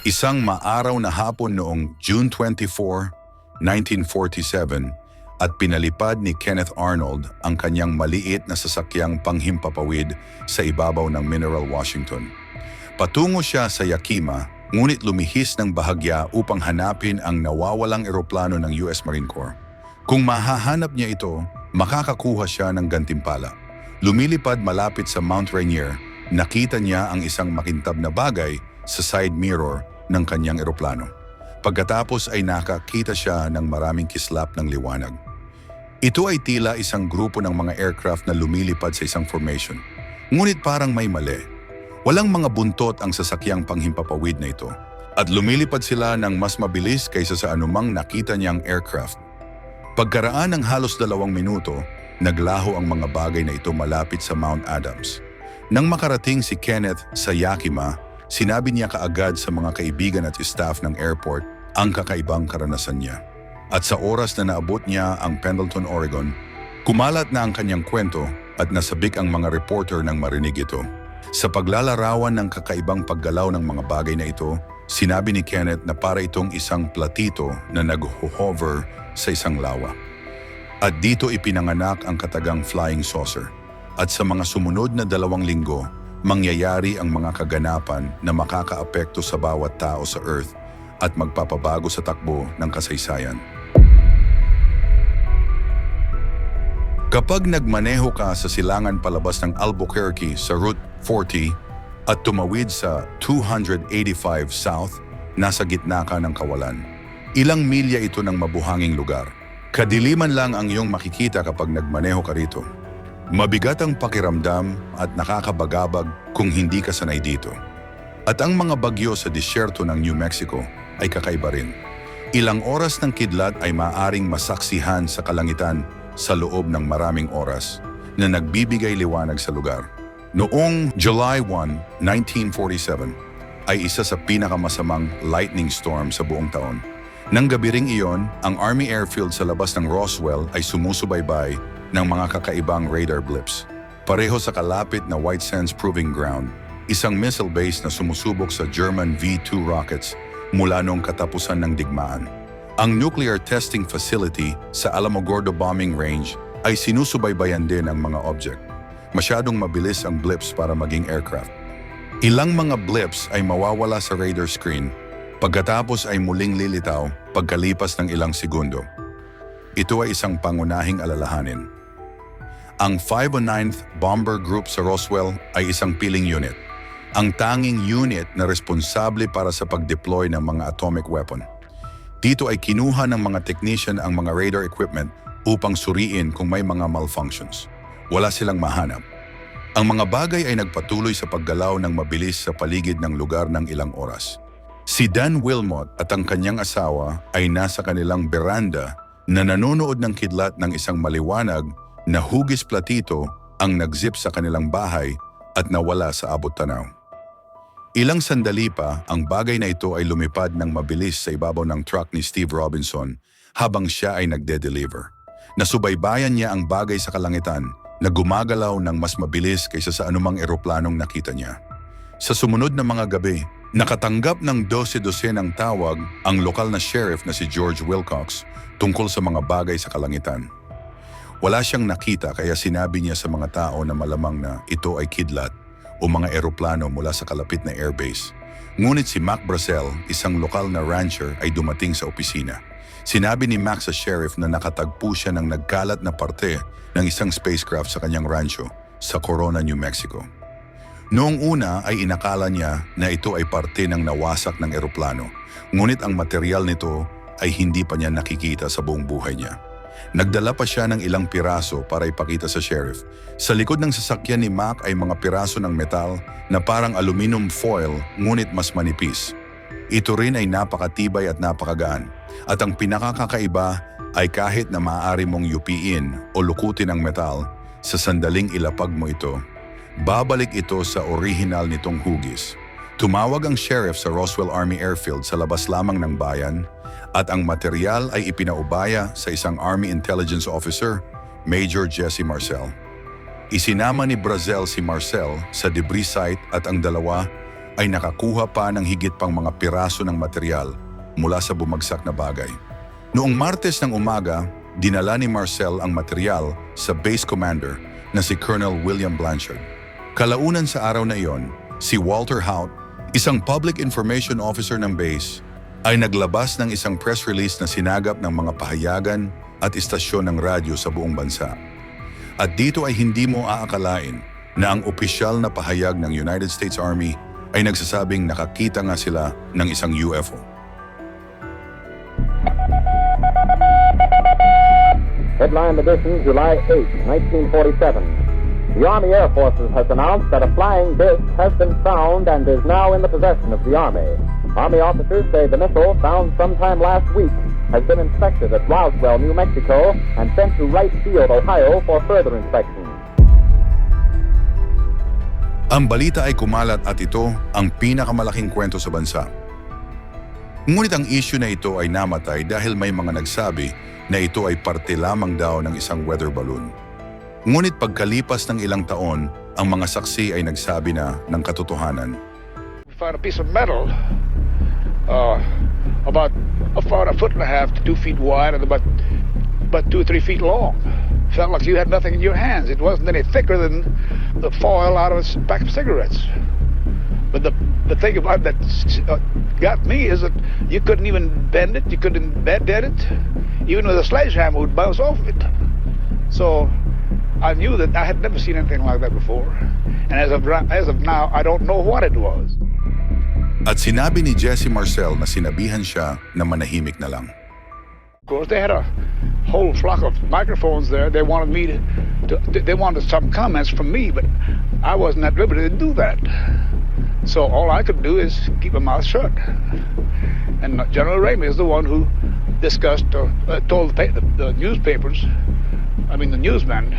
Isang maaraw na hapon noong June 24, 1947 at pinalipad ni Kenneth Arnold ang kanyang maliit na sasakyang panghimpapawid sa ibabaw ng Mineral Washington. Patungo siya sa Yakima, ngunit lumihis ng bahagya upang hanapin ang nawawalang eroplano ng US Marine Corps. Kung mahahanap niya ito, makakakuha siya ng gantimpala. Lumilipad malapit sa Mount Rainier, nakita niya ang isang makintab na bagay sa side mirror ng kanyang eroplano. Pagkatapos ay nakakita siya ng maraming kislap ng liwanag. Ito ay tila isang grupo ng mga aircraft na lumilipad sa isang formation. Ngunit parang may mali. Walang mga buntot ang sasakyang panghimpapawid na ito. At lumilipad sila ng mas mabilis kaysa sa anumang nakita niyang aircraft. Pagkaraan ng halos dalawang minuto, naglaho ang mga bagay na ito malapit sa Mount Adams. Nang makarating si Kenneth sa Yakima, sinabi niya kaagad sa mga kaibigan at staff ng airport ang kakaibang karanasan niya. At sa oras na naabot niya ang Pendleton, Oregon, kumalat na ang kanyang kwento at nasabik ang mga reporter nang marinig ito. Sa paglalarawan ng kakaibang paggalaw ng mga bagay na ito, sinabi ni Kenneth na para itong isang platito na nag-hover sa isang lawa. At dito ipinanganak ang katagang flying saucer. At sa mga sumunod na dalawang linggo, mangyayari ang mga kaganapan na makakaapekto sa bawat tao sa Earth at magpapabago sa takbo ng kasaysayan. Kapag nagmaneho ka sa silangan palabas ng Albuquerque sa Route 40 at tumawid sa 285 South, nasa gitna ka ng kawalan. Ilang milya ito ng mabuhanging lugar. Kadiliman lang ang iyong makikita kapag nagmaneho ka rito. Mabigat ang pakiramdam at nakakabagabag kung hindi ka sanay dito. At ang mga bagyo sa disyerto ng New Mexico ay kakaiba rin. Ilang oras ng kidlat ay maaring masaksihan sa kalangitan sa loob ng maraming oras na nagbibigay liwanag sa lugar. Noong July 1, 1947, ay isa sa pinakamasamang lightning storm sa buong taon. Nang gabi ring iyon, ang Army Airfield sa labas ng Roswell ay sumusubaybay ng mga kakaibang radar blips. Pareho sa kalapit na White Sands Proving Ground, isang missile base na sumusubok sa German V-2 rockets mula noong katapusan ng digmaan. Ang nuclear testing facility sa Alamogordo Bombing Range ay sinusubaybayan din ang mga object. Masyadong mabilis ang blips para maging aircraft. Ilang mga blips ay mawawala sa radar screen pagkatapos ay muling lilitaw pagkalipas ng ilang segundo. Ito ay isang pangunahing alalahanin. Ang 509th Bomber Group sa Roswell ay isang piling unit. Ang tanging unit na responsable para sa pag-deploy ng mga atomic weapon. Dito ay kinuha ng mga technician ang mga radar equipment upang suriin kung may mga malfunctions. Wala silang mahanap. Ang mga bagay ay nagpatuloy sa paggalaw ng mabilis sa paligid ng lugar ng ilang oras. Si Dan Wilmot at ang kanyang asawa ay nasa kanilang beranda na nanonood ng kidlat ng isang maliwanag na hugis platito ang nagzip sa kanilang bahay at nawala sa abot tanaw. Ilang sandali pa, ang bagay na ito ay lumipad ng mabilis sa ibabaw ng truck ni Steve Robinson habang siya ay nagde-deliver. Nasubaybayan niya ang bagay sa kalangitan na gumagalaw ng mas mabilis kaysa sa anumang eroplanong nakita niya. Sa sumunod na mga gabi, nakatanggap ng 12-12 ng tawag ang lokal na sheriff na si George Wilcox tungkol sa mga bagay sa kalangitan. Wala siyang nakita kaya sinabi niya sa mga tao na malamang na ito ay kidlat o mga eroplano mula sa kalapit na airbase. Ngunit si Mac Bracel, isang lokal na rancher, ay dumating sa opisina. Sinabi ni Mac sa sheriff na nakatagpo siya ng nagkalat na parte ng isang spacecraft sa kanyang rancho sa Corona, New Mexico. Noong una ay inakala niya na ito ay parte ng nawasak ng eroplano, ngunit ang material nito ay hindi pa niya nakikita sa buong buhay niya. Nagdala pa siya ng ilang piraso para ipakita sa sheriff. Sa likod ng sasakyan ni Mac ay mga piraso ng metal na parang aluminum foil ngunit mas manipis. Ito rin ay napakatibay at napakagaan. At ang pinakakakaiba ay kahit na maaari mong yupiin o lukutin ang metal, sa sandaling ilapag mo ito, babalik ito sa orihinal nitong hugis. Tumawag ang sheriff sa Roswell Army Airfield sa labas lamang ng bayan at ang material ay ipinaubaya sa isang Army Intelligence Officer, Major Jesse Marcel. Isinama ni Brazel si Marcel sa debris site at ang dalawa ay nakakuha pa ng higit pang mga piraso ng material mula sa bumagsak na bagay. Noong Martes ng umaga, dinala ni Marcel ang material sa base commander na si Colonel William Blanchard. Kalaunan sa araw na iyon, si Walter Hout, isang public information officer ng base, ay naglabas ng isang press release na sinagap ng mga pahayagan at istasyon ng radyo sa buong bansa. At dito ay hindi mo aakalain na ang opisyal na pahayag ng United States Army ay nagsasabing nakakita nga sila ng isang UFO. Headline edition, July 8, 1947. The Army Air Forces has announced that a flying disc has been found and is now in the possession of the Army. Army officers say the missile, found sometime last week, has been inspected at Roswell, New Mexico, and sent to Wright Field, Ohio, for further inspection. Ang balita ay kumalat at ito ang pinakamalaking kwento sa bansa. Ngunit ang issue na ito ay namatay dahil may mga nagsabi na ito ay parte lamang daw ng isang weather balloon. Ngunit pagkalipas ng ilang taon, ang mga saksi ay nagsabi na ng katotohanan. We found a piece of metal uh, about about a foot and a half to two feet wide and about about two or three feet long. Felt like you had nothing in your hands. It wasn't any thicker than the foil out of a pack of cigarettes. But the the thing about that uh, got me is that you couldn't even bend it. You couldn't bend it. Even with a sledgehammer, would bounce off of it. So I knew that I had never seen anything like that before. And as of as of now, I don't know what it was. At sinabi ni Jesse Marcel na sinabihan siya na manahimik na lang. Of course, they had a whole flock of microphones there. They wanted me to, to they wanted some comments from me, but I wasn't at liberty to do that. So all I could do is keep my mouth shut. And General Ramey is the one who discussed or uh, told the, the, newspapers, I mean the newsmen,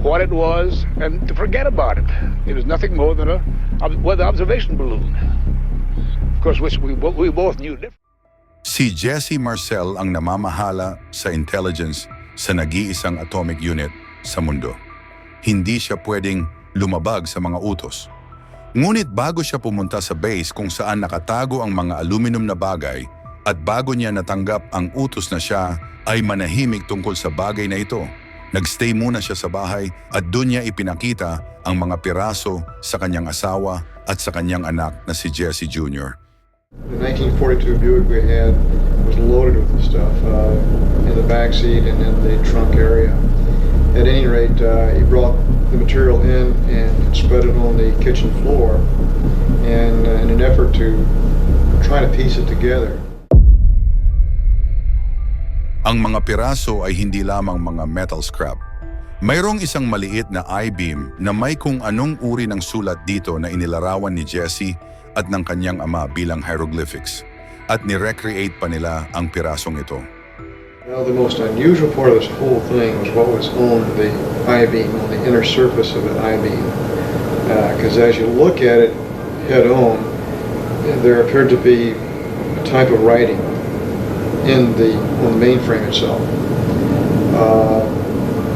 what it was and to forget about it. It was nothing more than a weather observation balloon. Course, which we, we both knew. Si Jesse Marcel ang namamahala sa intelligence sa nag-iisang atomic unit sa mundo. Hindi siya pwedeng lumabag sa mga utos. Ngunit bago siya pumunta sa base kung saan nakatago ang mga aluminum na bagay at bago niya natanggap ang utos na siya ay manahimik tungkol sa bagay na ito, nagstay muna siya sa bahay at doon niya ipinakita ang mga piraso sa kanyang asawa at sa kanyang anak na si Jesse Jr. The 1942 Buick we had was loaded with the stuff uh, in the back seat and in the trunk area. At any rate, uh, he brought the material in and spread it on the kitchen floor and uh, in an effort to try to piece it together. Ang mga piraso ay hindi lamang mga metal scrap. Mayroong isang maliit na I-beam na may kung anong uri ng sulat dito na inilarawan ni Jesse at ng kanyang ama bilang hieroglyphics. At ni-recreate pa nila ang pirasong ito. Well, the most unusual part of this whole thing was what was on the I-beam, on the inner surface of the I-beam. Because as you look at it head on, there appeared to be a type of writing in the on the mainframe itself. Uh,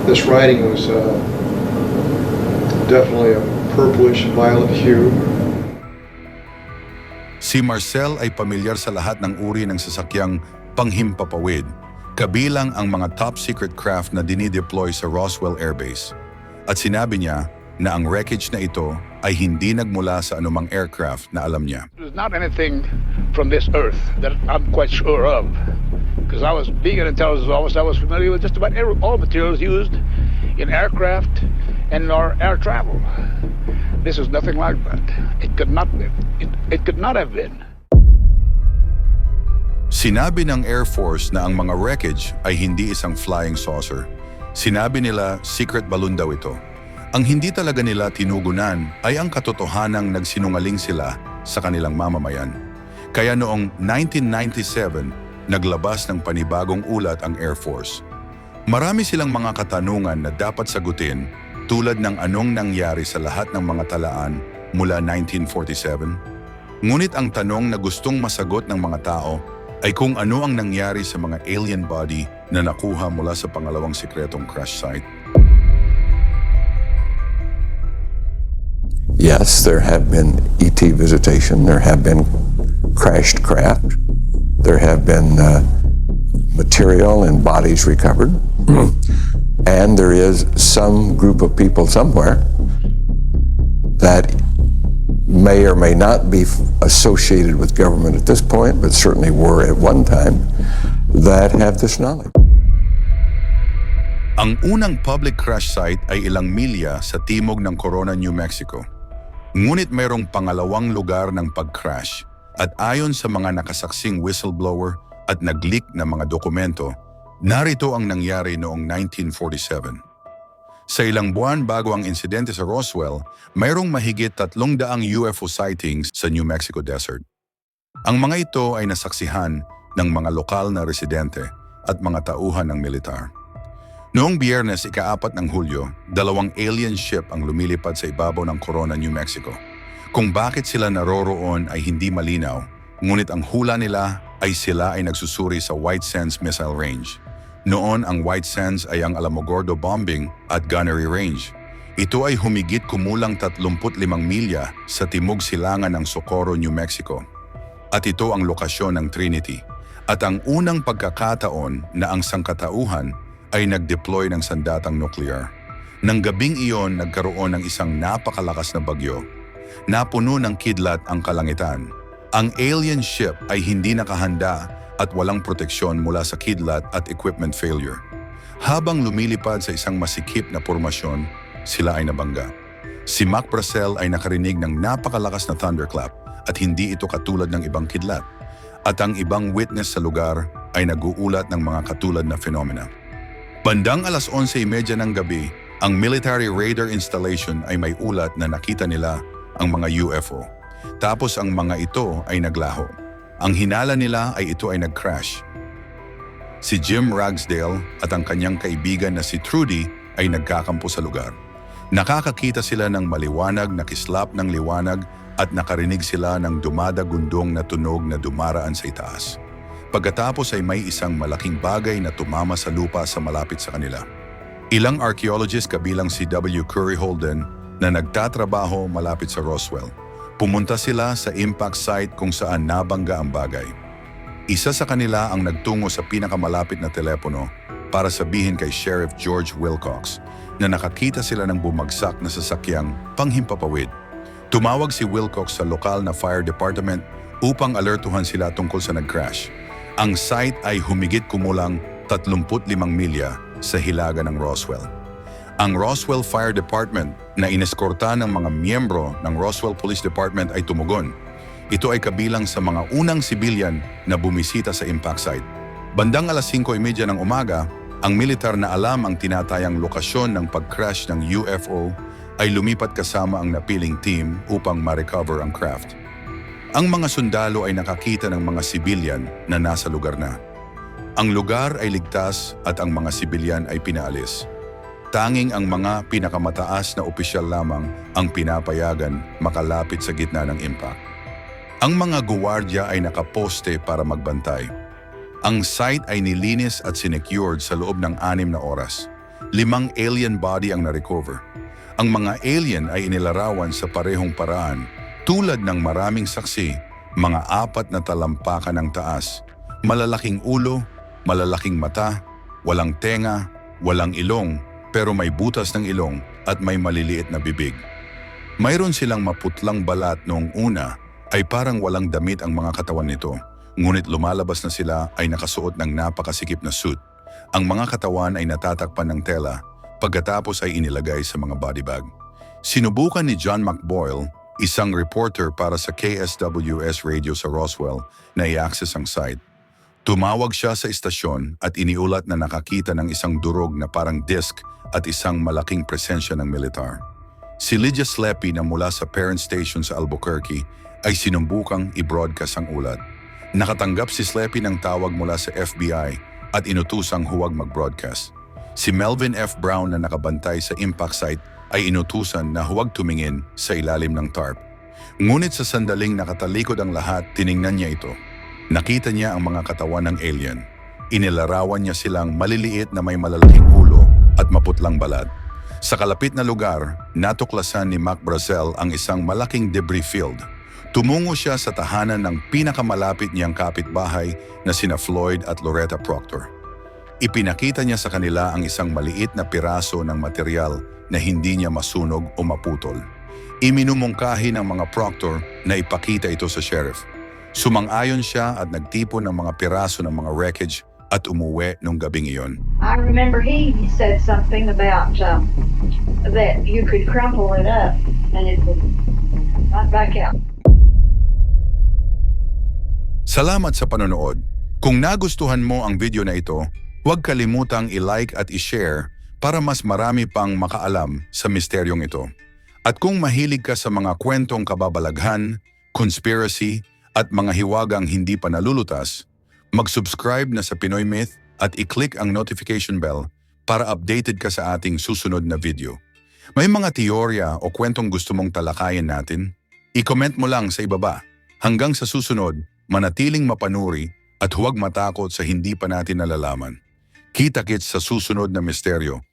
this writing was uh, definitely a purplish violet hue. Si Marcel ay pamilyar sa lahat ng uri ng sasakyang panghimpapawid, kabilang ang mga top-secret craft na dinideploy sa Roswell Air Base. At sinabi niya na ang wreckage na ito ay hindi nagmula sa anumang aircraft na alam niya. Was not anything from this earth that I'm quite sure of. Because I was, being an intelligence officer, I was familiar with just about every, all materials used in aircraft and in our air travel. This is nothing like that. It could not be. It, it could not have been. Sinabi ng Air Force na ang mga wreckage ay hindi isang flying saucer. Sinabi nila secret balloon daw ito. Ang hindi talaga nila tinugunan ay ang katotohanang nagsinungaling sila sa kanilang mamamayan. Kaya noong 1997, naglabas ng panibagong ulat ang Air Force. Marami silang mga katanungan na dapat sagutin tulad ng anong nangyari sa lahat ng mga talaan mula 1947. Ngunit ang tanong na gustong masagot ng mga tao ay kung ano ang nangyari sa mga alien body na nakuha mula sa pangalawang sikretong crash site. yes, there have been ET visitation, there have been crashed craft, there have been uh, material and bodies recovered, and there is some group of people somewhere that may or may not be associated with government at this point, but certainly were at one time, that have this knowledge. Ang unang public crash site ay ilang milya sa timog ng Corona, New Mexico. Ngunit mayroong pangalawang lugar ng pag-crash at ayon sa mga nakasaksing whistleblower at nag-leak na mga dokumento, narito ang nangyari noong 1947. Sa ilang buwan bago ang insidente sa Roswell, mayroong mahigit 300 UFO sightings sa New Mexico desert. Ang mga ito ay nasaksihan ng mga lokal na residente at mga tauhan ng militar. Noong biyernes ika-apat ng Hulyo, dalawang alien ship ang lumilipad sa ibabaw ng Corona, New Mexico. Kung bakit sila naroroon ay hindi malinaw, ngunit ang hula nila ay sila ay nagsusuri sa White Sands Missile Range. Noon ang White Sands ay ang Alamogordo Bombing at Gunnery Range. Ito ay humigit kumulang 35 milya sa timog silangan ng Socorro, New Mexico. At ito ang lokasyon ng Trinity. At ang unang pagkakataon na ang sangkatauhan ay nag-deploy ng sandatang nuclear. Nang gabing iyon nagkaroon ng isang napakalakas na bagyo. Napuno ng kidlat ang kalangitan. Ang alien ship ay hindi nakahanda at walang proteksyon mula sa kidlat at equipment failure. Habang lumilipad sa isang masikip na formasyon, sila ay nabangga. Si Mac Bracel ay nakarinig ng napakalakas na thunderclap at hindi ito katulad ng ibang kidlat. At ang ibang witness sa lugar ay naguulat ng mga katulad na phenomena. Bandang alas 11.30 ng gabi, ang military radar installation ay may ulat na nakita nila ang mga UFO. Tapos ang mga ito ay naglaho. Ang hinala nila ay ito ay nag-crash. Si Jim Ragsdale at ang kanyang kaibigan na si Trudy ay nagkakampo sa lugar. Nakakakita sila ng maliwanag na kislap ng liwanag at nakarinig sila ng dumadagundong na tunog na dumaraan sa itaas. Pagkatapos ay may isang malaking bagay na tumama sa lupa sa malapit sa kanila. Ilang archaeologist kabilang si W. Curry Holden na nagtatrabaho malapit sa Roswell. Pumunta sila sa impact site kung saan nabangga ang bagay. Isa sa kanila ang nagtungo sa pinakamalapit na telepono para sabihin kay Sheriff George Wilcox na nakakita sila ng bumagsak na sasakyang panghimpapawid. Tumawag si Wilcox sa lokal na fire department upang alertuhan sila tungkol sa nag-crash. Ang site ay humigit kumulang 35 milya sa hilaga ng Roswell. Ang Roswell Fire Department na ineskorta ng mga miyembro ng Roswell Police Department ay tumugon. Ito ay kabilang sa mga unang sibilyan na bumisita sa impact site. Bandang alas 5.30 ng umaga, ang militar na alam ang tinatayang lokasyon ng pag-crash ng UFO ay lumipat kasama ang napiling team upang ma-recover ang craft. Ang mga sundalo ay nakakita ng mga sibilyan na nasa lugar na. Ang lugar ay ligtas at ang mga sibilyan ay pinaalis. Tanging ang mga pinakamataas na opisyal lamang ang pinapayagan makalapit sa gitna ng impact. Ang mga guwardiya ay nakaposte para magbantay. Ang site ay nilinis at sinecured sa loob ng anim na oras. Limang alien body ang na-recover. Ang mga alien ay inilarawan sa parehong paraan tulad ng maraming saksi, mga apat na talampakan ng taas, malalaking ulo, malalaking mata, walang tenga, walang ilong, pero may butas ng ilong at may maliliit na bibig. Mayroon silang maputlang balat noong una ay parang walang damit ang mga katawan nito, ngunit lumalabas na sila ay nakasuot ng napakasikip na suit. Ang mga katawan ay natatakpan ng tela, pagkatapos ay inilagay sa mga body bag. Sinubukan ni John McBoyle, isang reporter para sa KSWS radio sa Roswell, na i-access ang site. Tumawag siya sa istasyon at iniulat na nakakita ng isang durog na parang disk at isang malaking presensya ng militar. Si Lydia Sleppy na mula sa parent station sa Albuquerque ay sinumbukang i-broadcast ang ulat. Nakatanggap si Sleppy ng tawag mula sa FBI at inutusang huwag mag-broadcast. Si Melvin F. Brown na nakabantay sa impact site ay inutusan na huwag tumingin sa ilalim ng tarp. Ngunit sa sandaling nakatalikod ang lahat, tiningnan niya ito. Nakita niya ang mga katawan ng alien. Inilarawan niya silang maliliit na may malalaking ulo at maputlang balat. Sa kalapit na lugar, natuklasan ni Mac Brazel ang isang malaking debris field. Tumungo siya sa tahanan ng pinakamalapit niyang kapitbahay na sina Floyd at Loretta Proctor. Ipinakita niya sa kanila ang isang maliit na piraso ng material na hindi niya masunog o maputol. Iminumungkahi ng mga Proctor na ipakita ito sa sheriff. Sumang-ayon siya at nagtipon ng mga piraso ng mga wreckage at umuwi nung gabing iyon. I remember he said something about um, that you could crumple it up and it would not back out. Salamat sa panonood. Kung nagustuhan mo ang video na ito, huwag kalimutang i-like at i-share para mas marami pang makaalam sa misteryong ito. At kung mahilig ka sa mga kwentong kababalaghan, conspiracy, at mga hiwagang hindi pa nalulutas, mag-subscribe na sa Pinoy Myth at i-click ang notification bell para updated ka sa ating susunod na video. May mga teorya o kwentong gusto mong talakayin natin? I-comment mo lang sa ibaba. Hanggang sa susunod, manatiling mapanuri at huwag matakot sa hindi pa natin nalalaman. Kita-kits sa susunod na misteryo